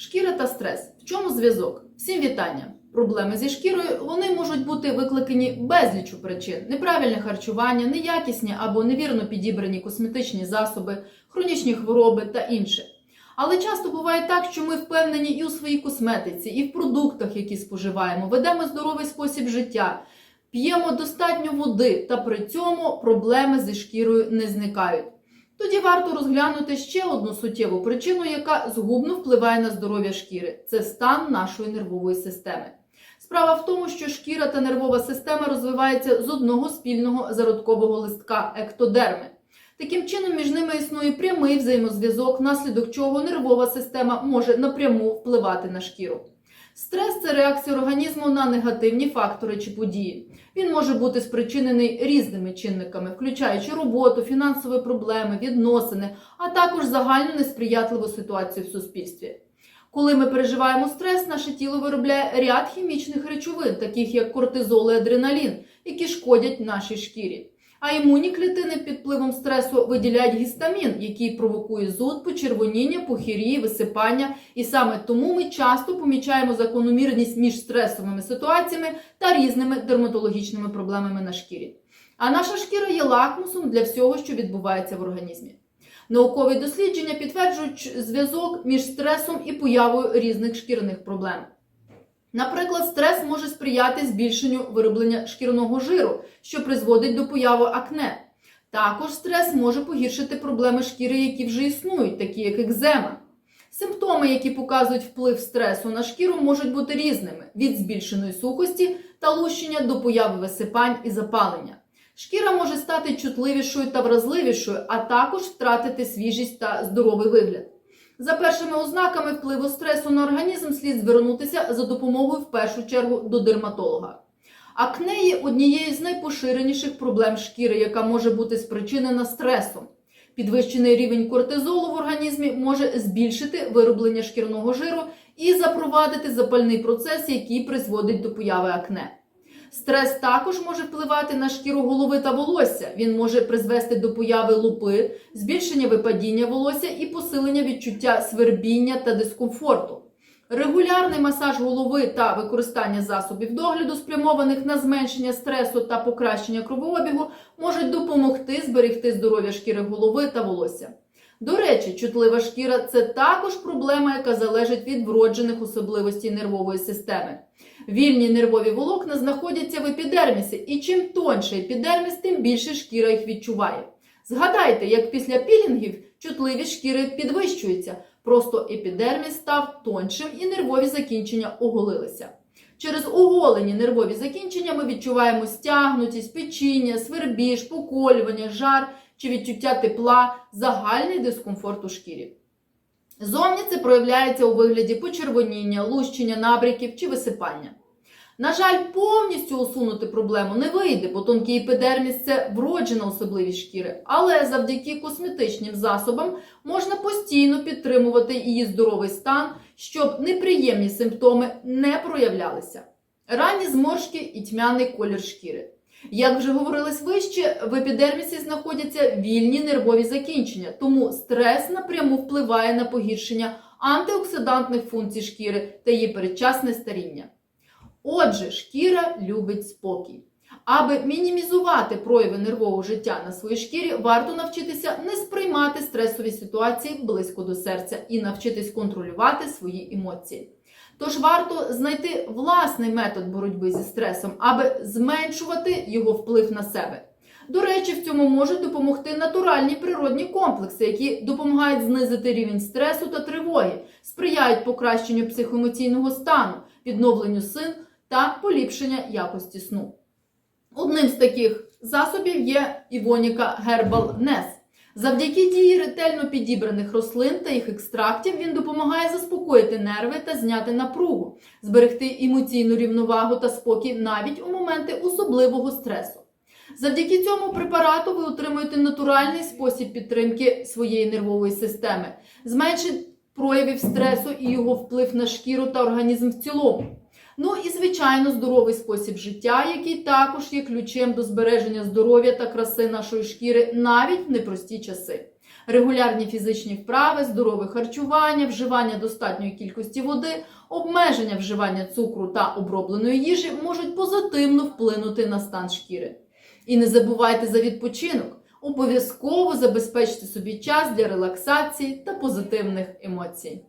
Шкіра та стрес. В чому зв'язок? Всім вітання! Проблеми зі шкірою вони можуть бути викликані безлічу причин: неправильне харчування, неякісні або невірно підібрані косметичні засоби, хронічні хвороби та інше. Але часто буває так, що ми впевнені і у своїй косметиці, і в продуктах, які споживаємо, ведемо здоровий спосіб життя, п'ємо достатньо води, та при цьому проблеми зі шкірою не зникають. Тоді варто розглянути ще одну суттєву причину, яка згубно впливає на здоров'я шкіри це стан нашої нервової системи. Справа в тому, що шкіра та нервова система розвиваються з одного спільного зародкового листка ектодерми. Таким чином, між ними існує прямий взаємозв'язок, внаслідок чого нервова система може напряму впливати на шкіру. Стрес це реакція організму на негативні фактори чи події. Він може бути спричинений різними чинниками, включаючи роботу, фінансові проблеми, відносини, а також загальну несприятливу ситуацію в суспільстві. Коли ми переживаємо стрес, наше тіло виробляє ряд хімічних речовин, таких як кортизол і адреналін, які шкодять нашій шкірі. А імунні клітини під впливом стресу виділяють гістамін, який провокує зуд, почервоніння, похирії, висипання. І саме тому ми часто помічаємо закономірність між стресовими ситуаціями та різними дерматологічними проблемами на шкірі. А наша шкіра є лакмусом для всього, що відбувається в організмі. Наукові дослідження підтверджують зв'язок між стресом і появою різних шкірних проблем. Наприклад, стрес може сприяти збільшенню вироблення шкірного жиру, що призводить до появи акне. Також стрес може погіршити проблеми шкіри, які вже існують, такі як екзема. Симптоми, які показують вплив стресу на шкіру, можуть бути різними: від збільшеної сухості та лущення до появи висипань і запалення. Шкіра може стати чутливішою та вразливішою, а також втратити свіжість та здоровий вигляд. За першими ознаками впливу стресу на організм слід звернутися за допомогою в першу чергу до дерматолога. Акне однією з найпоширеніших проблем шкіри, яка може бути спричинена стресом. Підвищений рівень кортизолу в організмі може збільшити вироблення шкірного жиру і запровадити запальний процес, який призводить до появи акне. Стрес також може впливати на шкіру голови та волосся. Він може призвести до появи лупи, збільшення випадіння волосся і посилення відчуття свербіння та дискомфорту. Регулярний масаж голови та використання засобів догляду, спрямованих на зменшення стресу та покращення кровообігу, можуть допомогти зберегти здоров'я шкіри голови та волосся. До речі, чутлива шкіра це також проблема, яка залежить від вроджених особливостей нервової системи. Вільні нервові волокна знаходяться в епідермісі, і чим тоньше епідерміс, тим більше шкіра їх відчуває. Згадайте, як після пілінгів чутливість шкіри підвищується, просто епідерміс став тоншим і нервові закінчення оголилися. Через оголені нервові закінчення ми відчуваємо стягнутість, печіння, свербіж, поколювання, жар чи відчуття тепла, загальний дискомфорт у шкірі. Зовні це проявляється у вигляді почервоніння, лущення набряків чи висипання. На жаль, повністю усунути проблему не вийде, бо тонкий епідерміс – це вроджена особливість шкіри, але завдяки косметичним засобам можна постійно підтримувати її здоровий стан, щоб неприємні симптоми не проявлялися. Ранні зморшки і тьмяний колір шкіри. Як вже говорилось вище, в епідермісі знаходяться вільні нервові закінчення, тому стрес напряму впливає на погіршення антиоксидантних функцій шкіри та її передчасне старіння. Отже, шкіра любить спокій. Аби мінімізувати прояви нервового життя на своїй шкірі, варто навчитися не сприймати стресові ситуації близько до серця і навчитись контролювати свої емоції. Тож варто знайти власний метод боротьби зі стресом, аби зменшувати його вплив на себе. До речі, в цьому можуть допомогти натуральні природні комплекси, які допомагають знизити рівень стресу та тривоги, сприяють покращенню психоемоційного стану, відновленню сил та поліпшення якості сну. Одним з таких засобів є Івоніка Herbal Ness. Завдяки дії ретельно підібраних рослин та їх екстрактів він допомагає заспокоїти нерви та зняти напругу, зберегти емоційну рівновагу та спокій навіть у моменти особливого стресу. Завдяки цьому препарату ви отримуєте натуральний спосіб підтримки своєї нервової системи, зменшить проявів стресу і його вплив на шкіру та організм в цілому. Ну і, звичайно, здоровий спосіб життя, який також є ключем до збереження здоров'я та краси нашої шкіри навіть в непрості часи. Регулярні фізичні вправи, здорове харчування, вживання достатньої кількості води, обмеження вживання цукру та обробленої їжі можуть позитивно вплинути на стан шкіри. І не забувайте за відпочинок. Обов'язково забезпечте собі час для релаксації та позитивних емоцій.